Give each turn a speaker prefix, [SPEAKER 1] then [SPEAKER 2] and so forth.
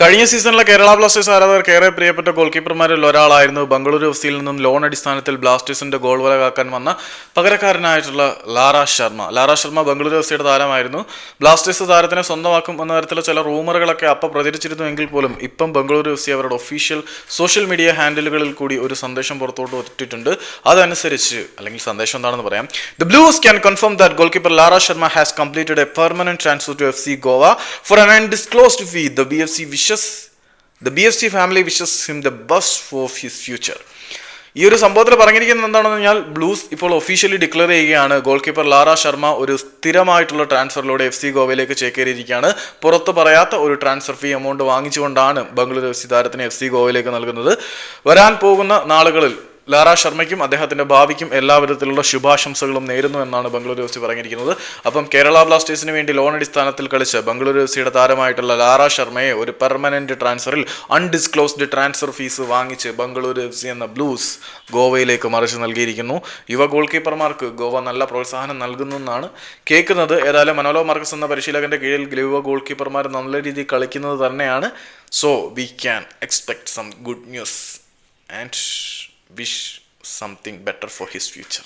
[SPEAKER 1] കഴിഞ്ഞ സീസണിലെ കേരള ബ്ലാസ്റ്റേഴ്സ് ആരാധകർക്ക് ഏറെ പ്രിയപ്പെട്ട ഗോൾ കീപ്പർമാരിൽ ഒരാളായിരുന്നു. ബംഗളൂരു എഫ് സിയിൽ നിന്നും ലോൺ അടിസ്ഥാനത്തിൽ ബ്ലാസ്റ്റേഴ്സിന്റെ ഗോൾ വല കാക്കാൻ വന്ന പകരക്കാരനായിട്ടുള്ള ലാറ ശർമ്മ. ലാറ ശർമ്മ ബംഗളൂരു എഫ് സിയുടെ താരമായിരുന്നു. ബ്ലാസ്റ്റേഴ്സ് താരത്തിനെ സ്വന്തമാക്കും എന്ന തരത്തിലുള്ള ചില റൂമറുകളൊക്കെ അപ്പം പ്രചരിച്ചിരുന്നു എങ്കിൽ പോലും ഇപ്പം ബംഗളൂരു എഫ് സി അവരുടെ ഒഫീഷ്യൽ സോഷ്യൽ മീഡിയ ഹാൻഡിലുകളിൽ കൂടി ഒരു സന്ദേശം പുറത്തോട്ട് ഇട്ടിട്ടുണ്ട് അതനുസരിച്ച് അല്ലെങ്കിൽ സന്ദേശം എന്താണെന്ന് പറയാം. The Blues can confirm that goalkeeper Lara Sharma has completed a permanent transfer to F C Goa for undisclosed fee. The B F C the the B S T family wishes him the best for his future ഈ ഒരു സംഭവത്തിൽ പറഞ്ഞിരിക്കുന്നത് എന്താണെന്ന് പറഞ്ഞാൽ Blues ഇപ്പോൾ officially declare ചെയ്യുകയാണ്. Goalkeeper Lara Sharma ഒരു സ്ഥിരമായിട്ടുള്ള ട്രാൻസ്ഫറിലൂടെ എഫ് സി ഗോവയിലേക്ക് ചേക്കേറിയിരിക്കുകയാണ്. പുറത്ത് പറയാത്ത ഒരു ട്രാൻസ്ഫർ ഫീ എമൗണ്ട് വാങ്ങിച്ചുകൊണ്ടാണ് ബംഗളൂരു എഫ് സി താരത്തിന് എഫ് സി ഗോവയിലേക്ക് നൽകുന്നത്. വരാൻ പോകുന്ന നാളുകളിൽ ലാറ ശർമ്മയ്ക്കും അദ്ദേഹത്തിന്റെ ഭാവിക്കും എല്ലാ വിധത്തിലുള്ള ശുഭാശംസകളും നേരുന്നു എന്നാണ് ബംഗളൂരു എഫ് സി പറഞ്ഞിരിക്കുന്നത്. അപ്പം കേരള ബ്ലാസ്റ്റേഴ്സിന് വേണ്ടി ലോൺ അടിസ്ഥാനത്തിൽ കളിച്ച് ബംഗളൂരു എഫ് സിയുടെ താരമായിട്ടുള്ള ലാറ ശർമ്മയെ ഒരു പെർമനന്റ് ട്രാൻസ്ഫറിൽ അൺഡിസ്ക്ലോസ്ഡ് ട്രാൻസ്ഫർ ഫീസ് വാങ്ങിച്ച് ബംഗളൂരു എഫ് സി എന്ന ബ്ലൂസ് ഗോവയിലേക്ക് മറിച്ച് നൽകിയിരിക്കുന്നു. യുവ ഗോൾ കീപ്പർമാർക്ക് ഗോവ നല്ല പ്രോത്സാഹനം നൽകുന്നു എന്നാണ് കേൾക്കുന്നത്. ഏതായാലും മനോലോ മാർക്കസ് എന്ന പരിശീലകന്റെ കീഴിൽ യുവ ഗോൾ കീപ്പർമാർ നല്ല രീതിയിൽ കളിക്കുന്നത് തന്നെയാണ്. So we can expect some good news and wish something better for his future.